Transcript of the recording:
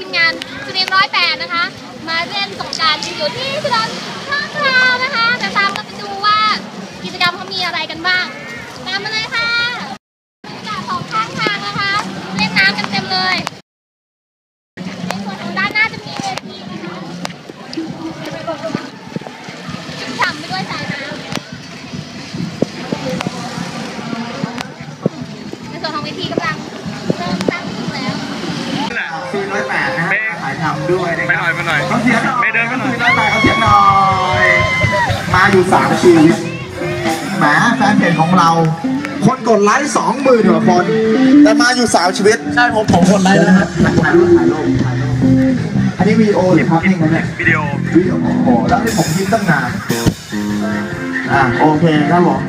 ทีมงานสุรินร้อยแปดนะคะ มาเล่นสงการอยู่ที่ถนนข้างครานะคะจะตามกันไปดูว่ากิจกรรมเขามีอะไรกันบ้าง ตามมาเลยค่ะบรรยากาศสองข้างทางนะคะ เล่นน้ำกันเต็มเลยในส่วนของด้านหน้าจะมีเวทีนะคะชุ่มฉ่ำไปด้วยสายน้ำในส่วนของเวทีกำลังเริ่มสร้างขึ้นแล้ว ซีร้อยแปดนะฮะถ่าย ทำด้วยนะไปคหน่รัอยไปหน่อย เขาเสียงหน่อยไม่เดินไปหน่อยซีร้อยแปดเขาเสียงหน่อย มาอยู่สามชีวิตแหมแฟนเพจของเรา คนกดไลค์สองหมื่นกว่าคน แต่มาอยู่สามชีวิต ใช่ผมผมกดไลค์แล้วฮะถ่ายรูปถ่ายรูปถ่ายรูปอันนี้วีดีโอหรือภาพนิ่งนะเนี่ย วิดีโอ วิดีโอโอ้โหแล้วที่ผมยิ้มตั้งนาน อะโอเคครับผม